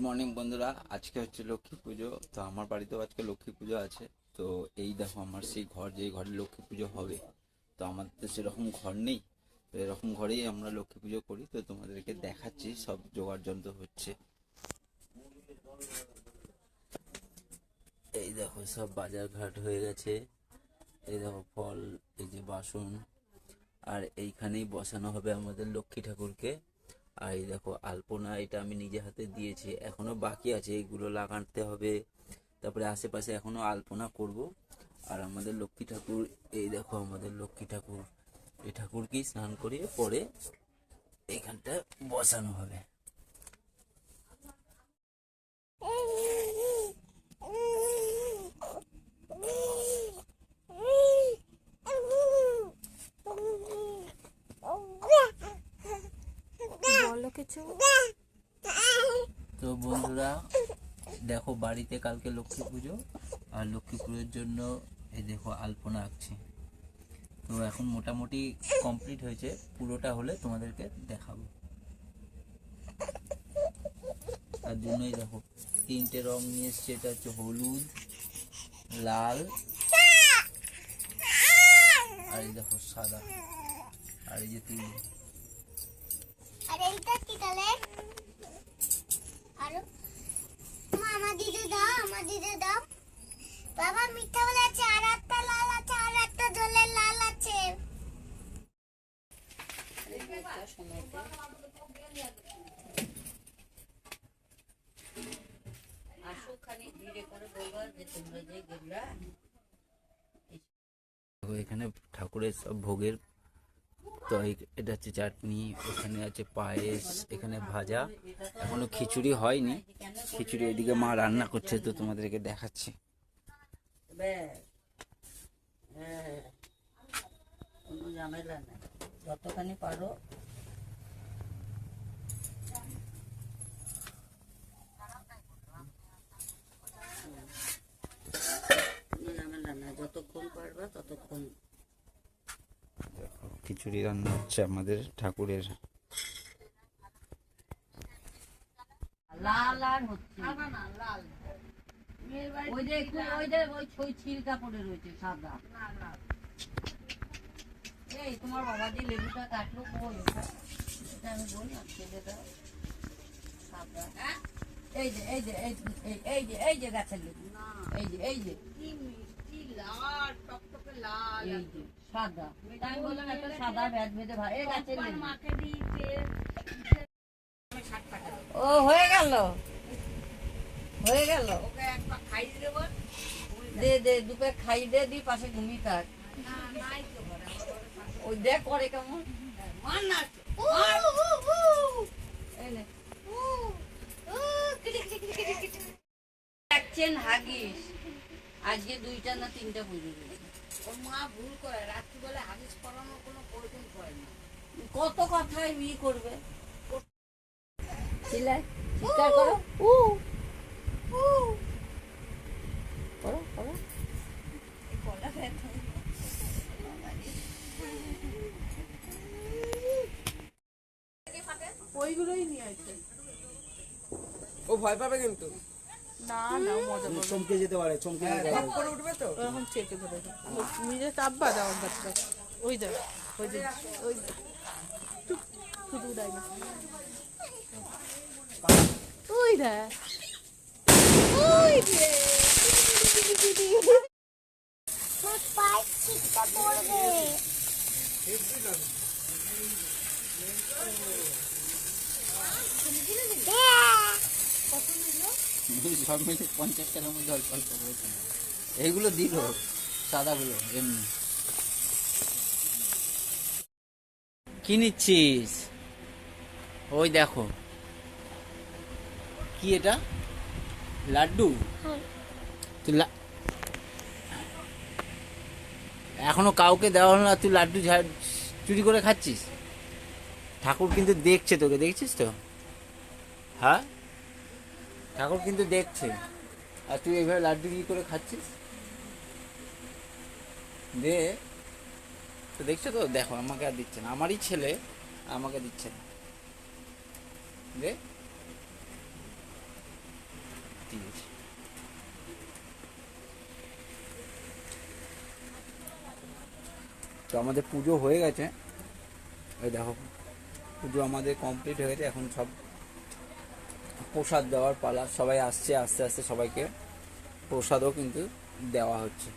Good morning বন্ধুরা। আজকে হচ্ছে লক্ষ্মী পুজো। তো আমার বাড়িতেও আজকে লক্ষ্মী পুজো আছে। তো এই দেখো আমার সেই ঘর, যেই ঘরে লক্ষ্মী পুজো হবে, তো আমাদের তো সেরকম ঘর নেই। তো এরকম ঘরেই আমরা লক্ষ্মী পুজো করি। তো তোমাদেরকে দেখাচ্ছি, সব জোগাড় যন্ত্র হচ্ছে। এই দেখো, সব বাজার ঘাট হয়ে গেছে। এই দেখো ফল, এই যে বাসন। আর এইখানেই বসানো হবে আমাদের লক্ষ্মী ঠাকুরকে। আর এই দেখো আলপনা, এটা আমি নিজে হাতে দিয়েছি। এখনও বাকি আছে, এগুলো লাগাতে হবে। তারপরে আশেপাশে এখনও আলপনা করব। আর আমাদের লক্ষ্মী ঠাকুর, এই দেখো আমাদের লক্ষ্মী ঠাকুর। এই ঠাকুরকেই স্নান করিয়ে পরে এইখানটা বসানো হবে। তো বন্ধুরা, দেখো বাড়িতে কালকে লক্ষ্মী পুজো আর লক্ষ্মী পুজোর জন্য এই দেখো আলপনা আঁকছি। তো এখন মোটামুটি কমপ্লিট হয়েছে, পুরোটা হলে তোমাদেরকে দেখাবো। তার জন্যই দেখো, তিনটে রং নিয়ে এসছে, এটা হচ্ছে হলুদ, লাল আর এই দেখো সাদা আর এই যে তুলি। বাবা, মিথ্যা বলে আছে আর একটা লাল আছে, আর একটা জলের লাল আছে। এখানে ঠাকুরের সব ভোগের তো এটা হচ্ছে চাটনি, এখানে আছে পায়েস, এখানে ভাজা। এখনও খিচুড়ি হয়নি। খিচুড়ি এদিকে মা রান্না করছে, তো তোমাদেরকে দেখাচ্ছি। ব্যাস হ্যাঁ কোনো ঝামেলা নাই। যতখানি পারো। কোনো ঝামেলা নাই। যতক্ষণ পারবা ততক্ষণ। দেখো, খিচুড়ি রান্না হচ্ছে আমাদের ঠাকুরের। লাল আর হচ্ছে। ওই যে একটু ওই যে ওই ছই ছিলকা পড়ে রয়েছে সাদা। এই তোমার বাবা যে লেবুটা কাটলো কই? এটা আমি বলি এই যে এই যে এই যে, এই- যে এই যে গাছের লেবু। এই যে এই যে। এই যে সাদা। আমি বললাম একটা সাদা ভেদ ভেদে ভাই এই গাছের লেবু। ও হয়ে গেল। হয়ে গেল দে দে দুপে খাই দে দি পাশে ঘুমিয়ে থাক। ওই দেখ করে কেমন। দেখছেন হাগিস। আজকে দুইটা না তিনটা পুজো ওর মা ভুল করে। রাত্রিবেলা হাগিস করানোর কোনো প্রয়োজন পড়ে না। কত কথাই ই করবে। চিল্লায় চিৎকার করো। উ উ করো করো নিয়ে আসে। ও ভয় পাবে কিন্তু? না না মজা চমকে যেতে পারে চমকে যেতে পারে। করে উঠবে তো? ওরকম চেপে ধরে নিজে চাপবা দাও গাছটা ওই দেখ ওই যে ওই দেখ। শুধু উড়াই না। ওই দেখ। ওই দেখ। পায়ে ছিটটা পড়বে। সব মিলে পঞ্চাশ টাকার মধ্যে অল্প অল্প হয়েছে এইগুলো দিল সাদাগুলো এমনি। কি নিচ্ছিস? ওই দেখো। কি এটা? লাড্ডু? তুই লা- এখনও কাউকে দেওয়া হলো না তুই লাড্ডু চুরি করে খাচ্ছিস? ঠাকুর কিন্তু দেখছে তোকে দেখছিস তো? হ্যাঁ? ঠাকুর কিন্তু দেখছে। আর তুই এইভাবে লাড্ডু কি করে খাচ্ছিস? দে। তো দেখছ তো? দেখো, আমাকে আর দিচ্ছে না। আমারই ছেলে আমাকে দিচ্ছে না। দে। তো আমাদের পুজো হয়ে গেছে। এই দেখো, পুজো আমাদের কমপ্লিট হয়ে গেছে। এখন সব প্রসাদ দেওয়ার পালা। সবাই আসছে আস্তে আস্তে সবাইকে প্রসাদও কিন্তু দেওয়া হচ্ছে।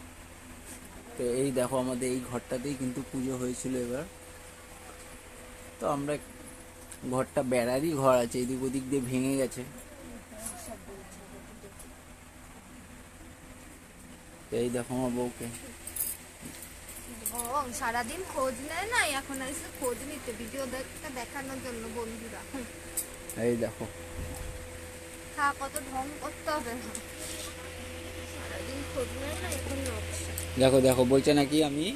তো এই দেখো আমাদের এই ঘরটাতেই কিন্তু পুজো হয়েছিল এবার। তো আমরা ঘরটা বেড়ারই ঘর আছে এদিক ওদিক দিয়ে ভেঙে গেছে। এই দেখো আমার বউকে। সারাদিন খোঁজ নেয় না? এখন এসে খোঁজ নিতে ভিডিও দেখানোর জন্য বন্ধুরা। এই দেখো। খা কত ঢং করতে হবে। না সারাদিন খোঁজ নেয় না এখন নকশা। দেখো দেখো বলছে নাকি আমি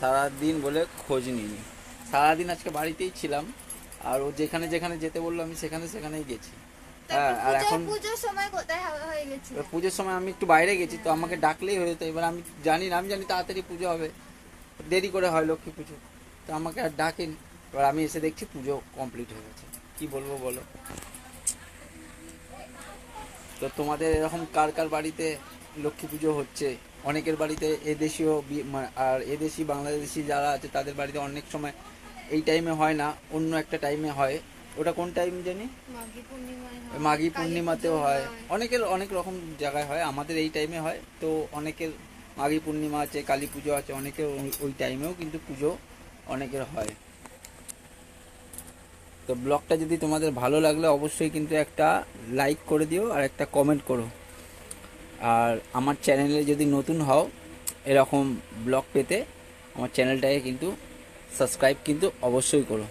সারাদিন বলে খোঁজ নিইনি। সারাদিন আজকে বাড়িতেই ছিলাম আর ও যেখানে যেখানে যেতে বলল আমি সেখানে সেখানেই গেছি। হ্যাঁ আর এখন পুজোর সময় কোথায় হয়ে- এবার পুজোর সময় আমি একটু বাইরে গেছি তো আমাকে ডাকলেই হয়ে যেত। এবার আমি জানি না আমি জানি তাড়াতাড়ি পুজো হবে। দেরি করে হয় লক্ষ্মী পুজো তো আমাকে আর ডাকেন। এবার আমি এসে দেখছি পুজো কমপ্লিট হয়ে গেছে। কি বলব বলো? তো তোমাদের এরকম কার কার বাড়িতে লক্ষ্মী পুজো হচ্ছে? অনেকের বাড়িতে এদেশীয় আর এদেশি বাংলাদেশি যারা আছে তাদের বাড়িতে অনেক সময় এই টাইমে হয় না অন্য একটা টাইমে হয়। ওটা কোন টাইম জানি? মাঘী পূর্ণিমাতেও হয়। অনেকের অনেক রকম জায়গায় হয় আমাদের এই টাইমে হয়। তো অনেকের মাঘী পূর্ণিমা আছে কালী পুজো আছে অনেকের ওই টাইমেও কিন্তু পুজো অনেকের হয়। তো ব্লগটা যদি তোমাদের ভালো লাগলে অবশ্যই কিন্তু একটা লাইক করে দিও আর একটা কমেন্ট করো। আর আমার চ্যানেলে যদি নতুন হও এরকম ব্লগ পেতে, আমার চ্যানেলটাকে কিন্তু সাবস্ক্রাইব কিন্তু অবশ্যই করো।